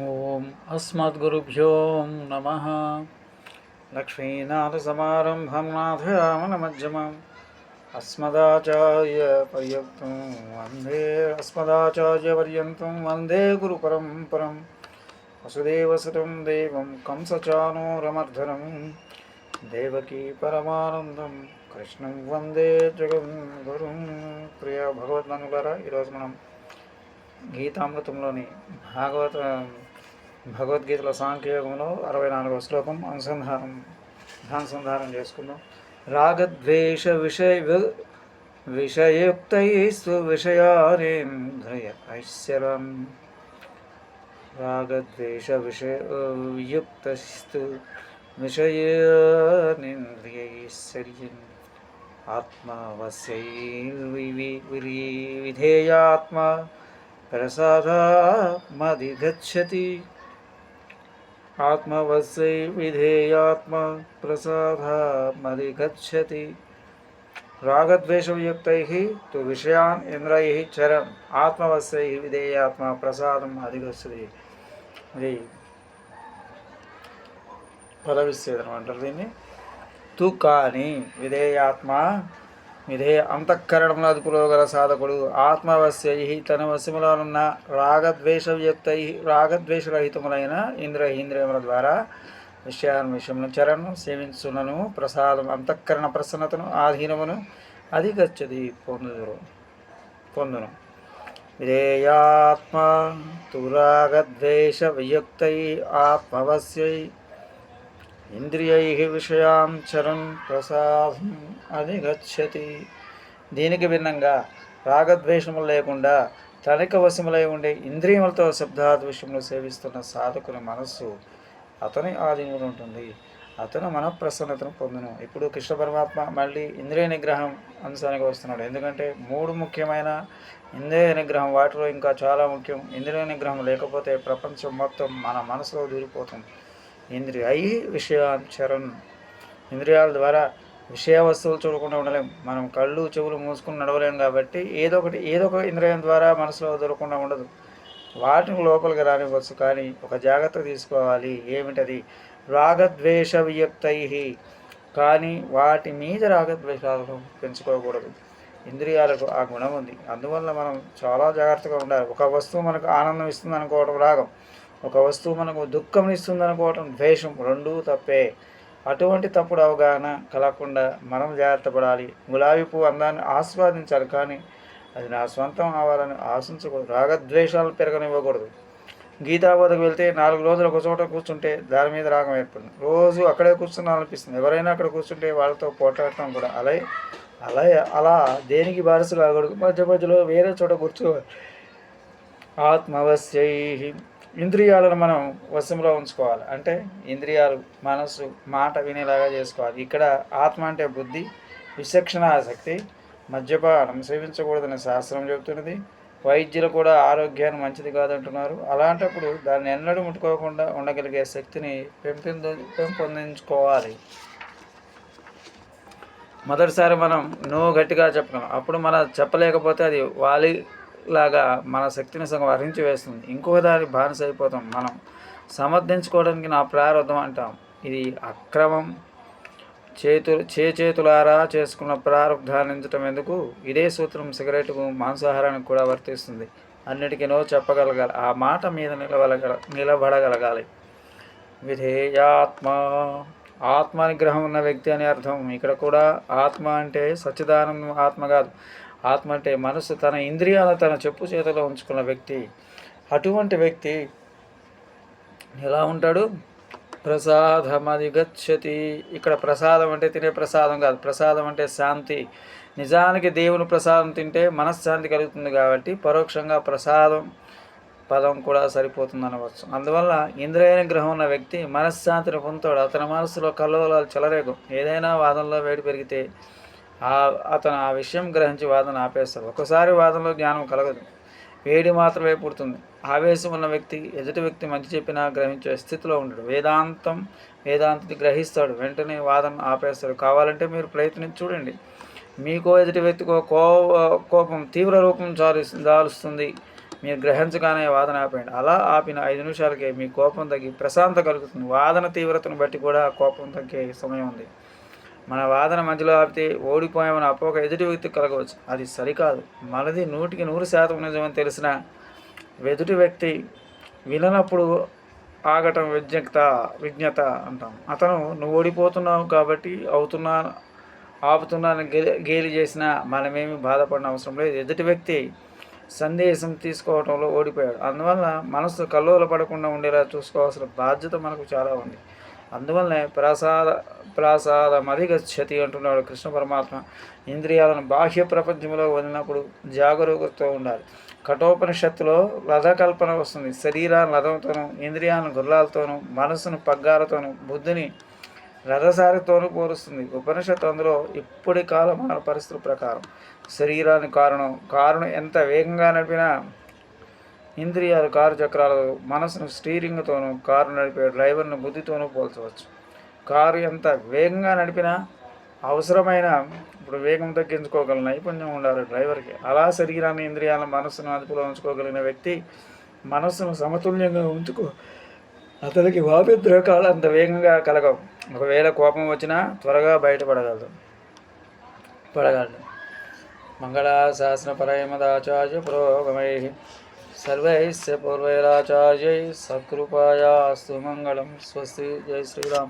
ॐ अस्मद्गुरुभ्यो नमः लक्ष्मीनाथसमारम्भं नाथयामनमध्यमम् अस्मदाचार्यपर्यन्तं वन्दे अस्मदाचार्यपर्यन्तं वन्दे गुरुपरम्परं वसुदेवसुतं देवं कंसचानूरमर्धनं देवकी परमानन्दं కృష్ణం వందే జగన్ గురుం ప్రియ భగవద్మనులారా ఈరోజు మనం గీతామృతంలోని భాగవత భగవద్గీతల సాంఖ్యయోగంలో అరవై నాలుగవ శ్లోకం అనుసంధానం అనుసంధానం చేసుకుందాం. రాగద్వేష విషయ విషయుక్తైస్తు విషయారేంద్రయ రాగద్వేష విషయ యుక్తస్తు విషయానింద్రియైశ్వర్యం ఆత్మవశ్యైర్విధేయాత్మ ప్రసాదాత్మధిగచ్చతి ఆత్మవశ్యై విధేయాత్మ ప్రసాదాత్మధిగచ్చతి రాగద్వేషయుక్తై తు విషయాన్ ఇంద్రై చరం ఆత్మవశ్యై విధేయాత్మ ప్రసాదం అధిగచ్చతి ఇది పదవిచ్ఛేదనం అంటారు దీన్ని. తు కాని విధేయాత్మ విధేయ అంతఃకరణముల అదుపులో గల సాధకుడు. ఆత్మవశ్యై తన వశములోనున్న రాగద్వేషయుక్తై రాగద్వేషరహితములైన ఇంద్ర ఇంద్రియముల ద్వారా విషయాన్ని విషయమును చరణను సేవించునను ప్రసాదం అంతఃకరణ ప్రసన్నతను ఆధీనమును అధిగచ్చది పొందుదురు పొందును. విధేయాత్మ తురాగద్వేష వియుక్తై ఆత్మవశ్యై ఇంద్రియై విషయాం చరణ్ ప్రసాదం అధిగచ్చతి. దీనికి భిన్నంగా రాగద్వేషములు లేకుండా తనిక వశములై ఉండే ఇంద్రియములతో శబ్దాది విషయంలో సేవిస్తున్న సాధకుని మనస్సు అతని ఆధీనంలో ఉంటుంది. అతను మన ప్రసన్నతను పొందును. ఇప్పుడు కృష్ణ పరమాత్మ మళ్ళీ ఇంద్రియ నిగ్రహం అంశానికి వస్తున్నాడు. ఎందుకంటే మూడు ముఖ్యమైన ఇంద్రియ నిగ్రహం వాటిలో ఇంకా చాలా ముఖ్యం. ఇంద్రియ నిగ్రహం లేకపోతే ప్రపంచం మొత్తం మన మనసులో దూరిపోతుంది. ఇంద్రియ విషయాచరణ ఇంద్రియాల ద్వారా విషయ వస్తువులు చూడకుండా ఉండలేం. మనం కళ్ళు చెవులు మూసుకుని నడవలేం కాబట్టి ఏదో ఒకటి ఏదో ఒక ఇంద్రియం ద్వారా మనసులో దొరకకుండా ఉండదు. వాటిని లోపలికి రానివ్వచ్చు కానీ ఒక జాగ్రత్త తీసుకోవాలి. ఏమిటది? రాగద్వేష వియక్తై కానీ వాటి మీద రాగద్వేషాలను పెంచుకోకూడదు. ఇంద్రియాలకు ఆ గుణం ఉంది. అందువల్ల మనం చాలా జాగ్రత్తగా ఉండాలి. ఒక వస్తువు మనకు ఆనందం ఇస్తుంది అనుకోవడం రాగం. ఒక వస్తువు మనకు దుఃఖం ఇస్తుంది అనుకోవటం ద్వేషం రెండూ తప్పే. అటువంటి తప్పుడు అవగాహన కలగకుండా మనం జాగ్రత్త పడాలి. గులాబీ పువ్వు అందాన్ని ఆస్వాదించాలి కానీ అది నా సొంతం అవ్వాలని ఆశించకూడదు. రాగద్వేషాలు పెరగనివ్వకూడదు. గీతాబోధకు వెళ్తే నాలుగు రోజులు ఒక చోట కూర్చుంటే దాని మీద రాగం ఏర్పడింది. రోజు అక్కడే కూర్చున్నాలనిపిస్తుంది ఎవరైనా అక్కడ కూర్చుంటే వాళ్ళతో పోట్లాడటం కూడా అలా అలా అలా దేనికి బారసు కాకూడదు మధ్య మధ్యలో వేరే చోట కూర్చోవాలి ఆత్మవశ్యై ఇంద్రియాలను మనం వశంలో ఉంచుకోవాలి. అంటే ఇంద్రియాలు మనసు మాట వినేలాగా చేసుకోవాలి. ఇక్కడ ఆత్మ అంటే బుద్ధి విచక్షణ ఆసక్తి మద్యపానం సేవించకూడదని శాస్త్రం చెబుతున్నది. వైద్యులు కూడా ఆరోగ్యాన్ని మంచిది కాదంటున్నారు. అలాంటప్పుడు దాన్ని ఎన్నడూ ముట్టుకోకుండా ఉండగలిగే శక్తిని పెంపొంద పెంపొందించుకోవాలి. మొదటిసారి మనం నో గట్టిగా చెప్పగలం అప్పుడు మనం చెప్పలేకపోతే అది వాలి లాగా మన శక్తిని సగం హరించి వేస్తుంది. ఇంకొక దారి బానిస అయిపోతాం మనం సమర్థించుకోవడానికి నా ప్రారంభం అంటాం. ఇది అక్రమం. చేతులు చే చేతులారా చేసుకున్న ప్రారంధాన్నించటం ఎందుకు? ఇదే సూత్రం సిగరెట్కు మాంసాహారానికి కూడా వర్తిస్తుంది. అన్నిటికీనో చెప్పగలగాలి. ఆ మాట మీద నిలబడగల నిలబడగలగాలి. విధేయాత్మ. ఆత్మ నిగ్రహం ఉన్న వ్యక్తి అని అర్థం. ఇక్కడ కూడా ఆత్మ అంటే సచ్చిదానం ఆత్మ కాదు. ఆత్మ అంటే మనసు తన ఇంద్రియాలను తన చెప్పు చేతిలో ఉంచుకున్న వ్యక్తి. అటువంటి వ్యక్తి ఎలా ఉంటాడు? ప్రసాదమది గచ్చతి. ఇక్కడ ప్రసాదం అంటే తినే ప్రసాదం కాదు. ప్రసాదం అంటే శాంతి. నిజానికి దేవుని ప్రసాదం తింటే మనశ్శాంతి కలుగుతుంది కాబట్టి పరోక్షంగా ప్రసాదం పదం కూడా సరిపోతుంది అనవచ్చు అందువల్ల ఇంద్రియ గ్రహం ఉన్న వ్యక్తి మనశ్శాంతిని పొందుతాడు. అతని మనసులో కల్లోలాలు చెలరేగం ఏదైనా వాదనలో వేడి పెరిగితే అతను ఆ విషయం గ్రహించి వాదన ఆపేస్తాడు. ఒకసారి వాదనలో జ్ఞానం కలగదు. వేడి మాత్రమే పుడుతుంది. ఆవేశం ఉన్న వ్యక్తి ఎదుటి వ్యక్తి మంచి చెప్పినా గ్రహించే స్థితిలో ఉండడు. వేదాంతం వేదాంతిని గ్రహిస్తాడు. వెంటనే వాదన ఆపేస్తాడు. కావాలంటే మీరు ప్రయత్నించి చూడండి. మీకో ఎదుటి వ్యక్తికో కోప కోపం తీవ్ర రూపం చాలు దాలుస్తుంది మీరు గ్రహించగానే వాదన ఆపేయండి. అలా ఆపిన ఐదు నిమిషాలకే మీ కోపం తగ్గి ప్రశాంత కలుగుతుంది. వాదన తీవ్రతను బట్టి కూడా కోపం తగ్గే సమయం ఉంది. మన వాదన మధ్యలో ఆపితే ఓడిపోయామని అపోక ఎదుటి వ్యక్తి కలగవచ్చు. అది సరికాదు. మనది నూటికి నూరు శాతం నిజమని తెలిసిన ఎదుటి వ్యక్తి విననప్పుడు ఆగటం విజ్ఞత విజ్ఞత అంటాం. అతను నువ్వు ఓడిపోతున్నావు కాబట్టి అవుతున్నా ఆపుతున్నాను గేలి గేలి చేసినా మనమేమి బాధపడిన అవసరం లేదు. ఎదుటి వ్యక్తి సందేశం తీసుకోవడంలో ఓడిపోయాడు. అందువల్ల మనసు కల్లోలు పడకుండా ఉండేలా చూసుకోవాల్సిన బాధ్యత మనకు చాలా ఉంది. అందువల్లనే ప్రసాద ప్రసాదం అధిగచ్చతి అంటున్నాడు కృష్ణ పరమాత్మ. ఇంద్రియాలను బాహ్య ప్రపంచంలో వదిలినప్పుడు జాగరూకతతో ఉండాలి. కఠోపనిషత్తులో రథకల్పన వస్తుంది. శరీరాన్ని లధంతోనూ ఇంద్రియాలను గుర్రాలతోనూ మనసును పగ్గాలతోనూ బుద్ధిని రథసారితోనూ పోరుస్తుంది ఉపనిషత్తు అందులో ఇప్పటి కాలమాన పరిస్థితుల ప్రకారం శరీరాన్ని కారణం కారణం ఎంత వేగంగా నడిపినా ఇంద్రియాలు కారు చక్రాలు మనసును స్టీరింగ్తోనూ కారు నడిపే డ్రైవర్ను బుద్ధితోనూ పోల్చవచ్చు. కారు ఎంత వేగంగా నడిపినా అవసరమైన ఇప్పుడు వేగం తగ్గించుకోగల నైపుణ్యం ఉండాలి డ్రైవర్కి. అలా శరీరాన్ని ఇంద్రియాలను మనసును అదుపులో ఉంచుకోగలిగిన వ్యక్తి మనస్సును సమతుల్యంగా ఉంచుకో అతనికి వాపిద్రకాలు అంత వేగంగా కలగవు. ఒకవేళ కోపం వచ్చినా త్వరగా బయటపడగలదు. పడగలడు. మంగళాశాసనపరమదాచార్య పురోగమై సర్వైశ్చ పూర్వైరాచార్యై సకృపాయాస్తు మంగళం. స్వస్తి. జై శ్రీరామ్.